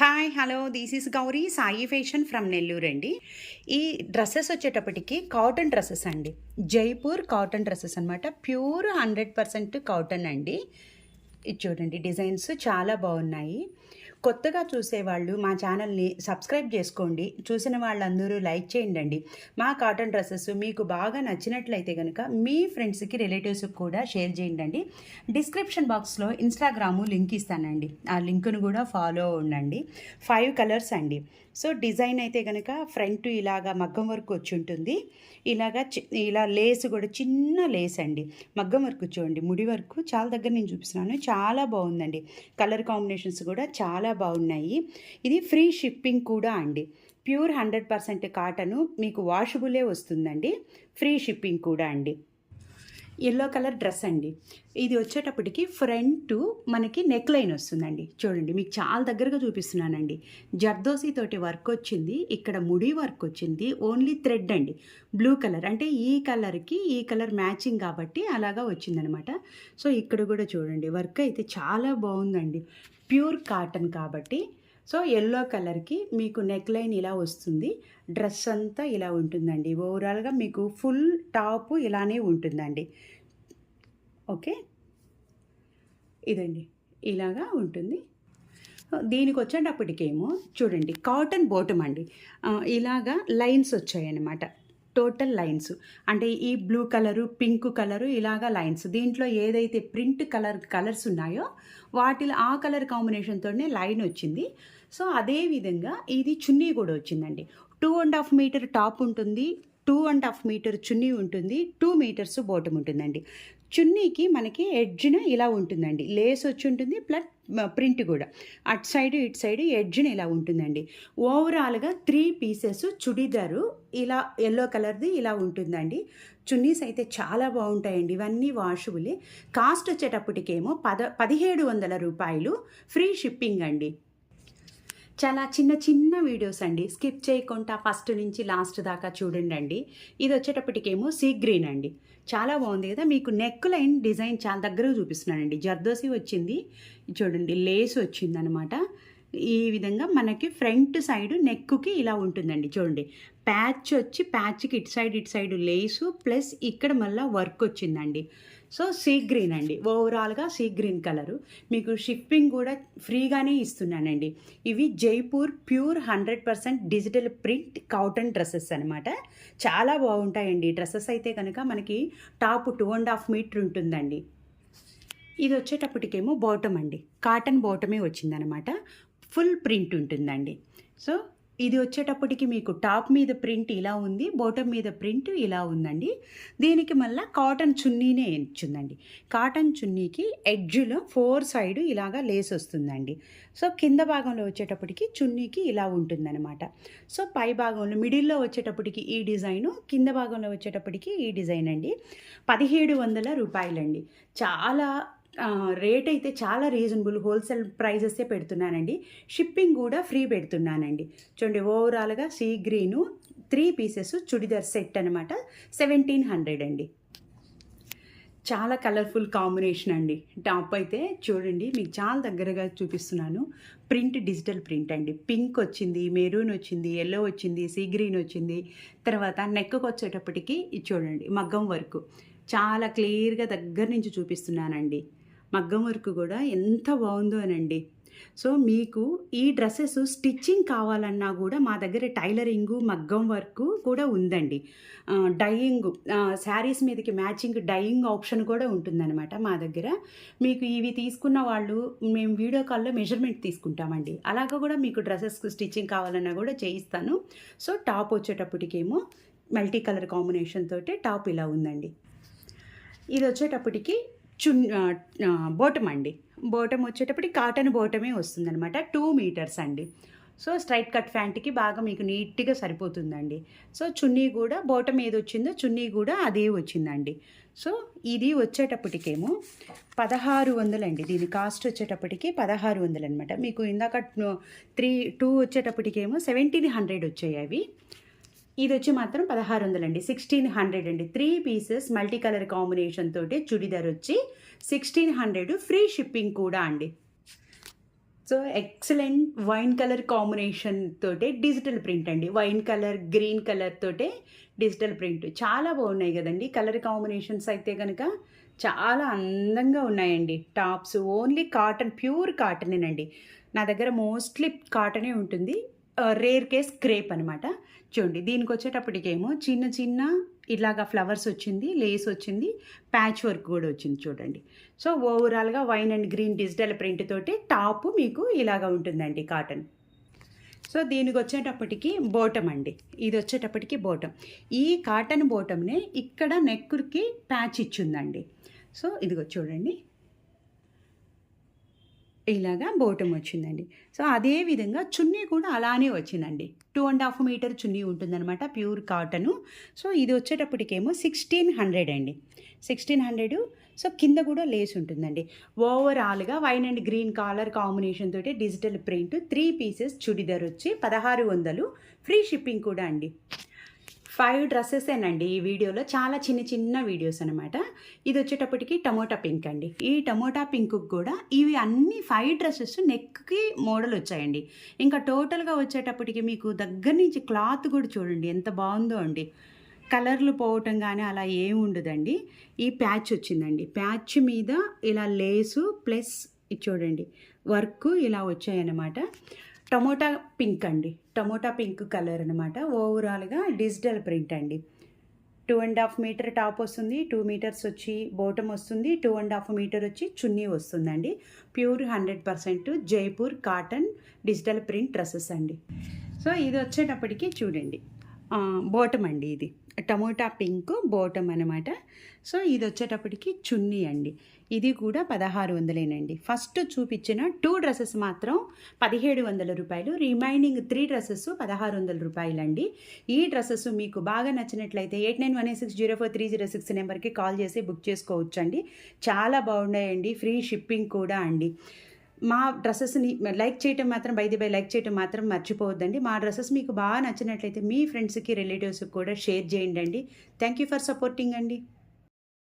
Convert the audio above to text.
Hi hello this is Gauri Sai fashion from Nellore అండి. ఈ dresses వచ్చేటప్పటికి cotton dresses అండి. జైపూర్ కాటన్ డ్రెస్సెస్ అనమాట ప్యూర్ హండ్రెడ్ పర్సెంట్ కాటన్ అండి. ఇది చూడండి డిజైన్స్ చాలా బాగున్నాయి. కొత్తగా చూసేవాళ్ళు మా ఛానల్ని సబ్స్క్రైబ్ చేసుకోండి. చూసిన వాళ్ళందరూ లైక్ చేయండి మా కాటన్ డ్రెస్సెస్ మీకు బాగా నచ్చినట్లయితే కనుక మీ ఫ్రెండ్స్కి రిలేటివ్స్కి కూడా షేర్ చేయండి డిస్క్రిప్షన్ బాక్స్లో ఇన్స్టాగ్రాము లింక్ ఇస్తానండి. ఆ లింక్ను కూడా ఫాలో ఉండండి ఫైవ్ కలర్స్ అండి. సో డిజైన్ అయితే కనుక ఫ్రంట్ ఇలాగా మగ్గం వర్క్ వచ్చి ఉంటుంది. ఇలాగా చి- ఇలా లేస్ కూడా చిన్న లేస్ అండి. మగ్గం వర్క్ చూడండి. ముడి వర్క్ చాలా దగ్గర నేను చూపిస్తున్నాను. చాలా బాగుందండి. కలర్ కాంబినేషన్స్ కూడా చాలా బాగున్నాయి. ఇది ఫ్రీ షిప్పింగ్ కూడా అండి. ప్యూర్ హండ్రెడ్ పర్సెంట్ కాటను మీకు వాషబులే వస్తుందండి. ఫ్రీ షిప్పింగ్ కూడా అండి. ఎల్లో కలర్ డ్రెస్ అండి. ఇది వచ్చేటప్పటికి ఫ్రంట్ మనకి నెక్ లైన్ వస్తుందండి. చూడండి మీకు చాలా దగ్గరగా చూపిస్తున్నానండి. జర్దోసి తోటి వర్క్ వచ్చింది ఇక్కడ ముడి వర్క్ వచ్చింది ఓన్లీ థ్రెడ్ అండి. బ్లూ కలర్ అంటే ఈ కలర్కి ఈ కలర్ మ్యాచింగ్ కాబట్టి అలాగా వచ్చిందనమాట. సో ఇక్కడ కూడా చూడండి వర్క్ అయితే చాలా బాగుందండి. ప్యూర్ కాటన్ కాబట్టి సో ఎల్లో కలర్కి మీకు నెక్ లైన్ ఇలా వస్తుంది. డ్రెస్ అంతా ఇలా ఉంటుందండి. ఓవరాల్గా మీకు ఫుల్ టాప్ ఇలానే ఉంటుందండి. ఓకే ఇదండి. ఇలాగా ఉంటుంది. దీనికి వచ్చేటప్పటికేమో చూడండి కాటన్ బోటం అండి. ఇలాగా లైన్స్ వచ్చాయన్నమాట. టోటల్ లైన్స్ అంటే ఈ బ్లూ కలరు పింక్ కలరు ఇలాగా లైన్స్ దీంట్లో ఏదైతే ప్రింట్ కలర్ కలర్స్ ఉన్నాయో వాటిలో ఆ కలర్ కాంబినేషన్తోనే లైన్ వచ్చింది. సో అదే విధంగా ఇది చున్నీ కూడా వచ్చిందండి. Two and half metre top ఉంటుంది టూ అండ్ హాఫ్ మీటర్ చున్నీ ఉంటుంది టూ మీటర్స్ బోటం ఉంటుందండి. చున్నీకి మనకి ఎడ్జ్న ఇలా ఉంటుందండి. లేస్ వచ్చి ఉంటుంది ప్లస్ ప్రింట్ కూడా. అటు సైడ్ ఇటు సైడ్ ఎడ్జ్న ఇలా ఉంటుందండి. ఓవరాల్గా త్రీ పీసెస్ చుడిదారు ఇలా ఎల్లో కలర్ది ఇలా ఉంటుందండి. చున్నీస్ అయితే చాలా బాగుంటాయండి ఇవన్నీ వాషబులే కాస్ట్ వచ్చేటప్పటికేమో పద పదిహేడు వందల రూపాయలు ఫ్రీ షిప్పింగ్ అండి. చాలా చిన్న చిన్న వీడియోస్ అండి. స్కిప్ చేయకుండా ఫస్ట్ నుంచి లాస్ట్ దాకా చూడండి అండి. ఇది వచ్చేటప్పటికేమో సీ గ్రీన్ అండి. చాలా బాగుంది కదా. మీకు నెక్ లైన్ డిజైన్ చాలా దగ్గరగా చూపిస్తున్నానండి. జర్దోసి వచ్చింది. చూడండి లేస్ వచ్చింది అనమాట ఈ విధంగా మనకి ఫ్రంట్ సైడ్ నెక్కి ఇలా ఉంటుందండి. చూడండి ప్యాచ్ వచ్చి ప్యాచ్కి ఇటు సైడ్ ఇటు సైడ్ లేసు. ప్లస్ ఇక్కడ మళ్ళీ వర్క్ వచ్చిందండి. సో సీ గ్రీన్ అండి. ఓవరాల్గా సీ గ్రీన్ కలరు. మీకు షిప్పింగ్ కూడా ఫ్రీగానే ఇస్తున్నానండి. ఇవి Jaipur pure hundred percent digital print cotton dresses అనమాట చాలా బాగుంటాయండి. డ్రెస్సెస్ అయితే కనుక మనకి top two and half metre ఉంటుందండి. ఇది వచ్చేటప్పటికేమో బాటమ్ అండి. కాటన్ బాటమే వచ్చిందనమాట ఫుల్ ప్రింట్ ఉంటుందండి. సో ఇది వచ్చేటప్పటికి మీకు టాప్ మీద ప్రింట్ ఇలా ఉంది బాటమ్ మీద ప్రింట్ ఇలా ఉందండి. దీనికి మళ్ళీ కాటన్ చున్నీనే ఇచ్చిందండి కాటన్ చున్నీకి ఎడ్జ్లో ఫోర్ సైడ్ ఇలాగా లేస్ వస్తుందండి. సో కింద భాగంలో వచ్చేటప్పటికి చున్నీకి ఇలా ఉంటుందన్నమాట. సో పై భాగంలో మిడిల్లో వచ్చేటప్పటికి ఈ డిజైను కింద భాగంలో వచ్చేటప్పటికి ఈ డిజైన్ అండి పదిహేడు వందల రూపాయలండి. చాలా రేట్ అయితే చాలా రీజనబుల్ హోల్సేల్ ప్రైజెసే పెడుతున్నానండి. షిప్పింగ్ కూడా ఫ్రీ పెడుతున్నానండి. చూడండి ఓవరాల్గా sea green three pieces churidar set అనమాట సెవెంటీన్ హండ్రెడ్ అండి. చాలా కలర్ఫుల్ కాంబినేషన్ అండి. టాప్ అయితే చూడండి మీకు చాలా దగ్గరగా చూపిస్తున్నాను. ప్రింట్ డిజిటల్ ప్రింట్ అండి. పింక్ వచ్చింది మెరూన్ వచ్చింది ఎల్లో వచ్చింది సీ గ్రీన్ వచ్చింది. తర్వాత నెక్కు వచ్చేటప్పటికి ఇది చూడండి మగ్గం వర్క్. చాలా క్లియర్గా దగ్గర నుంచి చూపిస్తున్నానండి. మగ్గం వర్క్ కూడా ఎంత బాగుందో అనండి. సో మీకు ఈ డ్రెస్సెస్ స్టిచ్చింగ్ కావాలన్నా కూడా మా దగ్గర టైలరింగు మగ్గం వర్క్ కూడా ఉందండి. డయింగ్ శారీస్ మీదకి మ్యాచింగ్ డయింగ్ ఆప్షన్ కూడా ఉంటుందన్నమాట మా దగ్గర. మీకు ఇవి తీసుకున్న వాళ్ళు మేము వీడియో కాల్లో మెజర్మెంట్ తీసుకుంటామండి. అలాగా కూడా మీకు డ్రెస్సెస్ స్టిచ్చింగ్ కావాలన్నా కూడా చేయిస్తాను. సో టాప్ వచ్చేటప్పటికేమో మల్టీ కలర్ కాంబినేషన్ తోటి టాప్ ఇలా ఉందండి. ఇది వచ్చేటప్పటికి చున్ బోటం అండి. బోటం వచ్చేటప్పటికి కాటన్ బోటమే వస్తుందనమాట టూ మీటర్స్ అండి. సో స్ట్రైట్ కట్ ఫ్యాంట్కి బాగా మీకు నీట్గా సరిపోతుందండి. సో చున్నీ కూడా బోటం ఏది వచ్చిందో చున్నీ కూడా అదే వచ్చిందండి. సో ఇది వచ్చేటప్పటికేమో పదహారు వందలండి. దీని కాస్ట్ వచ్చేటప్పటికి పదహారు వందలు అనమాట మీకు ఇందాక త్రీ టూ వచ్చేటప్పటికేమో సెవెంటీన్ హండ్రెడ్ వచ్చాయి అవి. ఇది వచ్చి మాత్రం పదహారు వందలండి సిక్స్టీన్ హండ్రెడ్ అండి. Three pieces multi colour combination తోటి చుడిదార్ వచ్చి సిక్స్టీన్ హండ్రెడ్ ఫ్రీ షిప్పింగ్ కూడా అండి. So excellent wine colour combination తోటే డిజిటల్ ప్రింట్ అండి. వైన్ కలర్ గ్రీన్ కలర్ తోటే డిజిటల్ ప్రింట్ చాలా బాగున్నాయి కదండి. కలర్ కాంబినేషన్స్ అయితే కనుక చాలా అందంగా ఉన్నాయండి. టాప్స్ ఓన్లీ కాటన్ ప్యూర్ కాటనేనండి నా దగ్గర మోస్ట్లీ కాటనే ఉంటుంది. రేర్ కేస్ క్రేప్ అనమాట చూడండి దీనికి వచ్చేటప్పటికేమో చిన్న చిన్న ఇలాగా ఫ్లవర్స్ వచ్చింది లేస్ వచ్చింది ప్యాచ్ వర్క్ కూడా వచ్చింది చూడండి. సో ఓవరాల్గా wine and green digital print తోటి టాప్ మీకు ఇలాగా ఉంటుందండి కాటన్ సో దీనికి వచ్చేటప్పటికి బోటం అండి. ఇది వచ్చేటప్పటికి బోటం ఈ కాటన్ బోటంనే ఇక్కడ నెక్కుకి ప్యాచ్ ఇచ్చిందండి. సో ఇదిగో చూడండి. ఇలాగా బోటం వచ్చిందండి. సో అదే విధంగా చున్నీ కూడా అలానే వచ్చిందండి. టూ అండ్ హాఫ్ మీటర్ చున్నీ ఉంటుందన్నమాట ప్యూర్ కాటను. సో ఇది వచ్చేటప్పటికేమో సిక్స్టీన్ హండ్రెడ్ అండి. సిక్స్టీన్ హండ్రెడ్ సో కింద కూడా లేస్ ఉంటుందండి. ఓవరాల్గా wine and green colour combination తోటి digital print three pieces churidar వచ్చి పదహారు వందలు ఫ్రీ షిప్పింగ్ కూడా అండి. ఫైవ్ డ్రెస్సెసేనండి ఈ వీడియోలో. చాలా చిన్న చిన్న వీడియోస్ అనమాట ఇది వచ్చేటప్పటికి టమోటా పింక్ అండి. ఈ టమోటా పింక్ కూడా ఇవి అన్ని ఫైవ్ డ్రెస్సెస్ నెక్కి మోడల్ వచ్చాయండి. ఇంకా టోటల్గా వచ్చేటప్పటికి మీకు దగ్గర నుంచి క్లాత్ కూడా చూడండి ఎంత బాగుందో అండి. కలర్లు పోవటం కానీ అలా ఏమి ఉండదండి. ఈ ప్యాచ్ వచ్చిందండి. ప్యాచ్ మీద ఇలా లేసు ప్లస్ ఇది చూడండి. వర్క్ ఇలా వచ్చాయన్నమాట. టమోటా పింక్ అండి. టమోటా పింక్ కలర్ అనమాట ఓవరాల్గా డిజిటల్ ప్రింట్ అండి. Two and half metre top వస్తుంది టూ మీటర్స్ వచ్చి బోటం వస్తుంది టూ అండ్ హాఫ్ మీటర్ వచ్చి చున్నీ వస్తుందండి. Pure hundred percent Jaipur cotton digital print dresses అండి. సో ఇది వచ్చేటప్పటికి చూడండి. బోటం అండి ఇది. టమోటా పింక్ బోటం అనమాట సో ఇది వచ్చేటప్పటికి చున్నీ అండి. ఇది కూడా పదహారు వందలేనండి. ఫస్ట్ చూపించిన టూ డ్రెస్సెస్ మాత్రం పదిహేడు వందల రూపాయలు. రిమైనింగ్ త్రీ డ్రెస్సెస్ పదహారు వందల రూపాయలండి. ఈ డ్రెస్సెస్ మీకు బాగా నచ్చినట్లయితే eight nine one eight six zero four three zero six నెంబర్కి కాల్ చేసి బుక్ చేసుకోవచ్చండి. చాలా బాగున్నాయండి. ఫ్రీ షిప్పింగ్ కూడా అండి. మా డ్రెస్సెస్ని లైక్ చేయటం మాత్రం బై ది బై లైక్ చేయటం మాత్రం మర్చిపోవద్దండి. మా డ్రెస్సెస్ మీకు బాగా నచ్చినట్లయితే మీ ఫ్రెండ్స్కి రిలేటివ్స్కి కూడా షేర్ చేయండి అండి థ్యాంక్ యూ ఫర్ సపోర్టింగ్ అండి.